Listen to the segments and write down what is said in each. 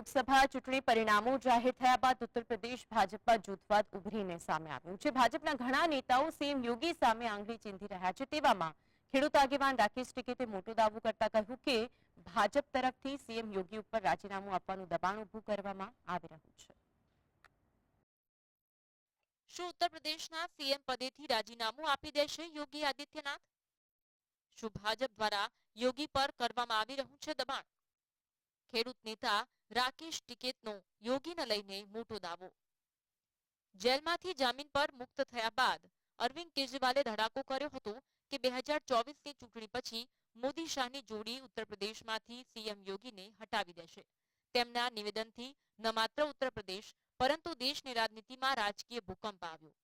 લોકસભા ચૂંટણી પરિણામો જાહેર થયા બાદ ઉત્તર પ્રદેશ ભાજપમાં જૂથવાદ ઉભરીને સામે આવ્યું છે. ભાજપના ઘણા નેતાઓ સીએમ યોગી સામે આંગળી ચીંધી રહ્યા છે. તેવામાં ખેડૂત આગેવાન રાકેશ ટિકિતે મોટો દાવો કરતા કહ્યું કે ભાજપ તરફથી સીએમ યોગી ઉપર રાજીનામું આપવાનું દબાણ ઉભું કરવામાં આવી રહ્યું છે. શું ઉત્તર પ્રદેશના સીએમ પદેથી રાજીનામું આપી દેશે યોગી આદિત્યનાથ? શું ભાજપ દ્વારા યોગી પર કરવામાં આવી રહ્યું છે દબાણ? ખેડૂત નેતા રાકેશ ટિકેતનો યોગીને લઈને મોટો દાવો. જેલમાંથી જામીન પર મુક્ત થયા બાદ અરવિંદ કેજરીવાલે ધડાકો કર્યો હતો કે બે હજાર ચોવીસની ચૂંટણી પછી મોદી શાહની જોડી ઉત્તર પ્રદેશમાંથી સીએમ યોગીને હટાવી દેશે. તેમના નિવેદનથી ન માત્ર ઉત્તર પરંતુ દેશની રાજનીતિમાં રાજકીય ભૂકંપ આવ્યો.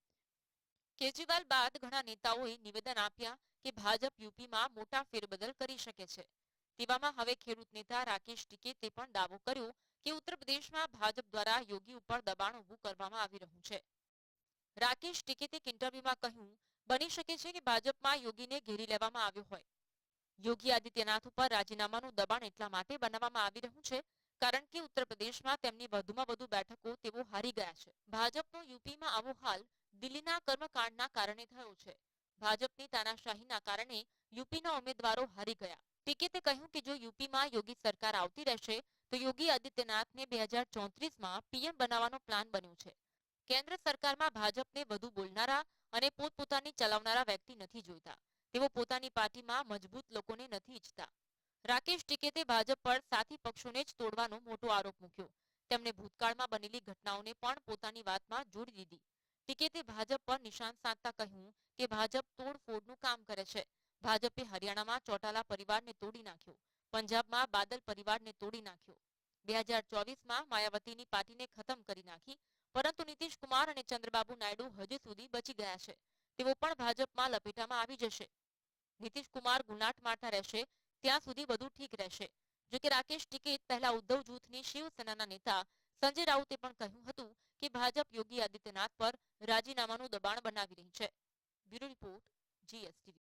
કેજરીવાલ બાદ ઘણા નેતાઓએ નિવેદન આપ્યા કે ભાજપ યુપીમાં મોટા ફેરબદલ કરી શકે છે. તેવામાં હવે ખેડૂત નેતા રાકેશ ટિકેતે પણ દાવો કર્યો કે ઉત્તર પ્રદેશમાં ભાજપ દ્વારા યોગી ઉપર દબાણ ઊભું કરવામાં આવી રહ્યું છે. રાકેશ ટિકેતે એક ઇન્ટરવ્યુમાં કહ્યું, બની શકે છે કે ભાજપમાં યોગીને ઘેરી લેવામાં આવ્યો હોય. યોગી આદિત્યનાથ ઉપર રાજીનામાનું દબાણ એટલા માટે બનાવવામાં આવી રહ્યું છે કારણ કે ઉત્તર પ્રદેશમાં તેમની વધુમાં વધુ બેઠકો તેઓ હારી ગયા છે. ભાજપનો યુપીમાં આવો હાલ દિલ્હીના કર્મકાંડના કારણે થયો છે. ભાજપની તાનાશાહીના કારણે યુપીના ઉમેદવારો હારી ગયા. ટિકિતે કહ્યું કે જો યુપીમાં યોગી સરકાર આવતી રહેશે, તો યોગી આદિત્યનાથને બે હજાર ચોત્રીસમાં પીએમ બનાવવાનો પ્લાન બન્યું છે. કેન્દ્ર સરકારમાં ભાજપને વધુ બોલનારા અને પોતપોતાની ચલાવનારા વ્યક્તિ નથી જોઈતા. તેઓ પોતાની પાર્ટીમાં મજબૂત લોકોને નથી ઈચ્છતા. રાકેશ ટિકેતે ભાજપ પર સાથી પક્ષોને જ તોડવાનો મોટો આરોપ મૂક્યો. તેમણે ભૂતકાળમાં બનેલી ઘટનાઓને પણ પોતાની વાતમાં જોડી દીધી. ટિકેતે ભાજપ પર નિશાન સાધતા કહ્યું કે ભાજપ તોડફોડનું કામ કરે છે. ભાજપે હરિયાણામાં ચોટાલા પરિવારને તોડી નાખ્યો. પંજાબમાં બાદલ પરિવારને તોડી નાખ્યો. બે હજાર ચોવીસમાં માયાવતીની પાર્ટીને ખતમ કરી નાખી. પરંતુ નીતિશ અને ચંદ્રબાબુ નાયડુ હજી સુધી બચી ગયા છે. તેઓ પણ ભાજપમાં લપેટામાં આવી જશે. નીતિશ ગુનાટ મારતા રહેશે. ત્યાં સુધી બધું ઠીક રહેશે. જો કે રાકેશ ટિકિત પહેલા ઉદ્ધવ જૂથની શિવસેનાના નેતા સંજય રાઉતે પણ કહ્યું હતું કે ભાજપ યોગી આદિત્યનાથ પર રાજીનામાનું દબાણ બનાવી રહી છે. Bureau report, GSTV.